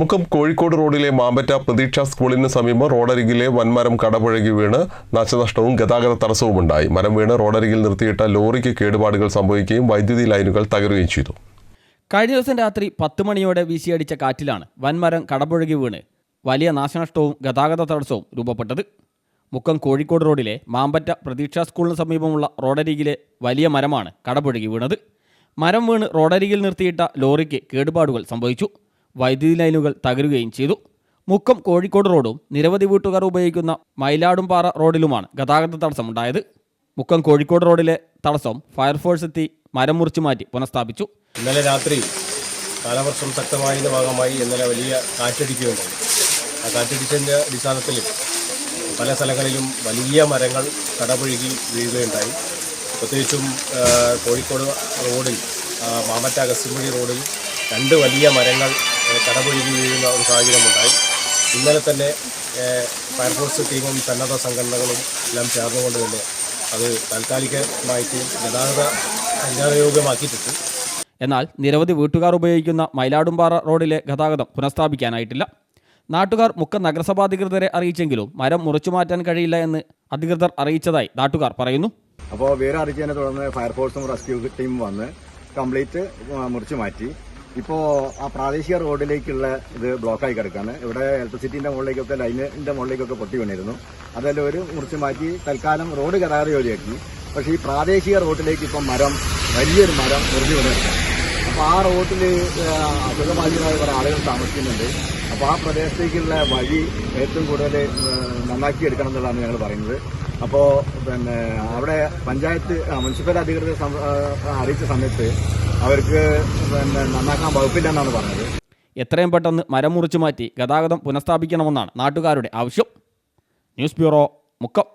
മുക്കം കോഴിക്കോട് റോഡിലെ മാമ്പറ്റ പ്രതീക്ഷ സ്കൂളിന് സമീപം റോഡരികിലെ വൻമരം കടപുഴകി വീണ് നാശനഷ്ടവും ഗതാഗത തടസ്സവും ഉണ്ടായി. മരം വീണ് റോഡരികിൽ നിർത്തിയിട്ട ലോറിക്ക് കേടുപാടുകൾ സംഭവിക്കുകയും വൈദ്യുതി ലൈനുകൾ തകരുകയും ചെയ്തു. കഴിഞ്ഞ ദിവസം രാത്രി പത്ത് മണിയോടെ വീശിയടിച്ച കാറ്റിലാണ് വൻമരം കടപുഴകി വീണ്. വലിയ നാശനഷ്ടവും ഗതാഗത തടസ്സവും രൂപപ്പെട്ടത്. മുക്കം കോഴിക്കോട് റോഡിലെ മാമ്പറ്റ പ്രതീക്ഷാ സ്കൂളിന് സമീപമുള്ള റോഡരികിലെ വലിയ മരമാണ് കടപുഴകി വീണത്. മരം വീണ് റോഡരികിൽ നിർത്തിയിട്ട ലോറിക്ക് കേടുപാടുകൾ സംഭവിച്ചു. വൈദ്യുതി ലൈനുകൾ തകരുകയും ചെയ്തു. മുക്കം കോഴിക്കോട് റോഡും നിരവധി വീട്ടുകാർ ഉപയോഗിക്കുന്ന മയിലാടുംപാറ റോഡിലുമാണ് ഗതാഗത തടസ്സമുണ്ടായത് മുക്കം കോഴിക്കോട് റോഡിലെ തടസ്സം ഫയർഫോഴ്സ് എത്തി മരം മുറിച്ചു മാറ്റി പുനഃസ്ഥാപിച്ചു. ഇന്നലെ രാത്രി കാലവർഷം ശക്തമായതിന്റെ ഭാഗമായി ഇന്നലെ വലിയ കാറ്റടിക്കുകയുണ്ടായി ആ കാറ്റടിച്ചതിന്റെ അടിസ്ഥാനത്തിൽ പല സ്ഥലങ്ങളിലും വലിയ മരങ്ങൾ കടപുഴുകി വീഴുകയുണ്ടായി. പ്രത്യേകിച്ചും കോഴിക്കോട് റോഡിൽ മാമറ്റ റോഡിൽ രണ്ട് വലിയ മരങ്ങൾ കടപൊഴുകി വീഴുന്ന ഒരു സാഹചര്യമുണ്ടായി. ഇന്നലെ തന്നെ ഫയർഫോഴ്സ് ടീമും സന്നദ്ധ സംഘടനകളും എല്ലാം ചേർന്നുകൊണ്ട് തന്നെ അത് താൽക്കാലികമായിട്ട് ഗതാഗത സഞ്ചാരയോഗ്യമാക്കിയിട്ടുണ്ട് എന്നാൽ നിരവധി വീട്ടുകാർ ഉപയോഗിക്കുന്ന മയിലാടുംപാറ റോഡിലെ ഗതാഗതം പുനഃസ്ഥാപിക്കാനായിട്ടില്ല. നാട്ടുകാർ മുക്കം നഗരസഭാധികൃതരെ അറിയിച്ചെങ്കിലും മരം മുറിച്ചു മാറ്റാൻ കഴിയില്ല എന്ന് അധികൃതർ അറിയിച്ചതായി നാട്ടുകാർ പറയുന്നു. അപ്പോൾ വേറെ അറിയിച്ചതിനെ തുടർന്ന് ഫയർഫോഴ്സും റെസ്ക്യൂ ടീമും വന്ന് കംപ്ലീറ്റ് മുറിച്ചു മാറ്റി. ഇപ്പോൾ ആ പ്രാദേശിക റോഡിലേക്കുള്ള ഇത് ബ്ലോക്കായി കിടക്കാണ്. ഇവിടെ ഇലക്ട്രിസിറ്റിന്റെ മുകളിലേക്കൊക്കെ ലൈനിന്റെ മുകളിലേക്കൊക്കെ പൊട്ടി വീണിരുന്നു. അതെല്ലാം ഒരു മുറിച്ച് മാറ്റി തൽക്കാലം റോഡ് കരാറ് ജോലിയാക്കി. പക്ഷേ ഈ പ്രാദേശിക റോഡിലേക്ക് ഇപ്പം മരം വലിയൊരു മരം മുറിഞ്ഞു വീണിട്ടുണ്ട് അപ്പോൾ ആ റോഡിൽ അസുഖബാധിതരായ കുറേ ആളുകൾ താമസിക്കുന്നുണ്ട്. അപ്പോൾ ആ പ്രദേശത്തേക്കുള്ള വഴി ഏറ്റവും കൂടുതൽ നന്നാക്കി എടുക്കണം എന്നുള്ളതാണ് ഞങ്ങൾ പറയുന്നത്. അപ്പോൾ പിന്നെ അവിടെ പഞ്ചായത്ത് മുനിസിപ്പൽ അധികൃതരെ അറിയിച്ച സമയത്ത് അവർക്ക് പിന്നെ നന്നാക്കാൻ വകുപ്പില്ല എന്നാണ് പറഞ്ഞത്. എത്രയും പെട്ടെന്ന് മരം മുറിച്ചു മാറ്റി ഗതാഗതം പുനഃസ്ഥാപിക്കണമെന്നാണ് നാട്ടുകാരുടെ ആവശ്യം. News bureau Mukkam.